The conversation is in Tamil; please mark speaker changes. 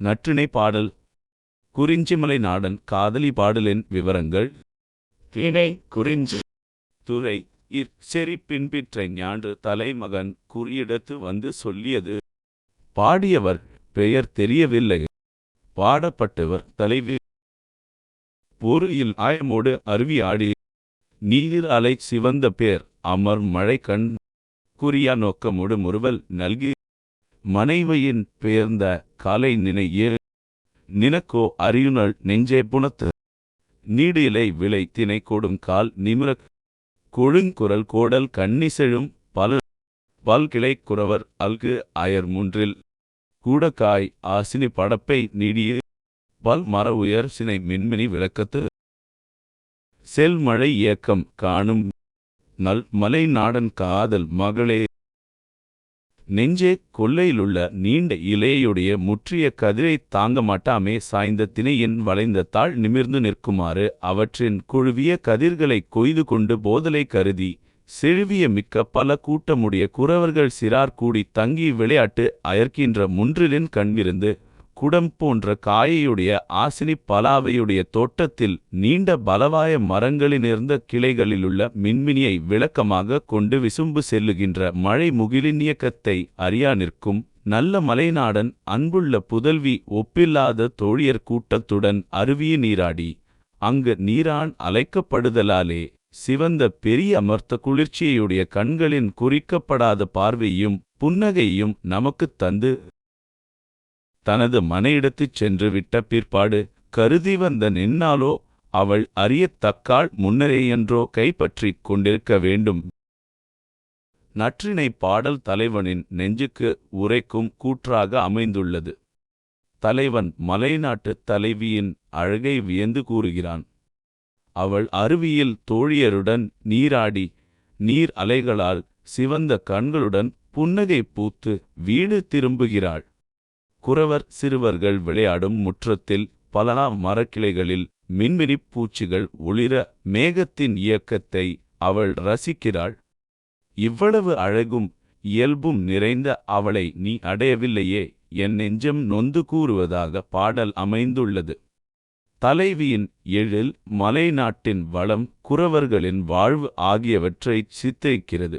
Speaker 1: நற்றிணை பாடல். குறிஞ்சிமலை நாடன் காதலி பாடலின் விவரங்கள்.
Speaker 2: திணை குறிஞ்சி.
Speaker 1: துறை இற் செறி பின்பிற்ற ஞாண்டு தலைமகன் குறியிடத்து வந்து சொல்லியது. பாடியவர் பெயர் தெரியவில்லை. பாடப்பட்டவர் தலைவி. பொறியில் ஆயமோடு அருவி ஆடி. நீர் அலை சிவந்த பேர் அமர் மழை கண் குறியா நோக்கமோடு முறுவல் நல்கி. மனைவையின் பெயர்ந்த காலை நினையே. நினக்கோ அறியுணல் நெஞ்சே புனத்து நீடிலை விலை விளை தினை கொடும் கால் நிமிர கொழுங்குரல் கோடல் கண்ணிசெழும் பல. பல்கிளை குறவர் அல்கு அயர் முன்றில். கூடக்காய் ஆசினி படப்பை நீடிய. பல் மர உயர் சினை மின்மினி விளக்கத்து. செல்மழை இயக்கம் காணும். நல் மலை நாடன் காதல் மகளே. நெஞ்சே கொல்லையிலுள்ள நீண்ட இலையுடைய முற்றிய கதிரைத் தாங்க மாட்டாமே சாய்ந்த திணையின் வளைந்த தாள் நிமிர்ந்து நிற்குமாறு அவற்றின் குழுவிய கதிர்களைக் கொய்து கொண்டு போதலை கருதி செழுவிய மிக்க பல கூட்டமுடைய குறவர்கள் சிறார் கூடி தங்கி விளையாட்டு அயர்க்கின்ற முன்றிலின் கண்விருந்து குடம் போன்ற காயையுடைய ஆசினி பலாவையுடைய தோட்டத்தில் நீண்ட பலவாய மரங்களினிருந்த கிளைகளிலுள்ள மின்மினியை விளக்கமாக கொண்டு விசும்பு செல்லுகின்ற மழை முகிலின் இயக்கத்தை அறியா நிற்கும் நல்ல மலைநாடன் அன்புள்ள புதல்வி ஒப்பில்லாத தோழியர் கூட்டத்துடன் அருவிய நீராடி அங்கு நீரான் அலைக்கப்படுதலாலே சிவந்த பெரிய அமர்த்த குளிர்ச்சியுடைய கண்களின் குறிக்கப்படாத பார்வையும் புன்னகையும் நமக்குத் தந்து தனது மனையிடத்துச் சென்று விட்ட பிற்பாடு கருதி வந்த நின்னாலோ அவள் அறியத்தக்காள் முன்னரேயன்றோ கைப்பற்றிக் கொண்டிருக்க வேண்டும். நற்றினை பாடல் தலைவனின் நெஞ்சுக்கு உரைக்கும் கூற்றாக அமைந்துள்ளது. தலைவன் மலைநாட்டு தலைவியின் அழகை வியந்து கூறுகிறான். அவள் அருவியில் தோழியருடன் நீராடி நீர் அலைகளால் சிவந்த கண்களுடன் புன்னகை பூத்து வீடு திரும்புகிறாள். குறவர் சிறுவர்கள் விளையாடும் முற்றத்தில் பலனா மரக்கிளைகளில் மின்மினிப் பூச்சிகள் ஒளிர மேகத்தின் இயக்கத்தை அவள் ரசிக்கிறாள். இவ்வளவு அழகும் இயல்பும் நிறைந்த அவளை நீ அடையவில்லையே என் நெஞ்சம் நொந்து கூறுவதாக பாடல் அமைந்துள்ளது. தலைவியின் எழில் மலைநாட்டின் வளம் குறவர்களின் வாழ்வு ஆகியவற்றைச் சித்தரிக்கிறது.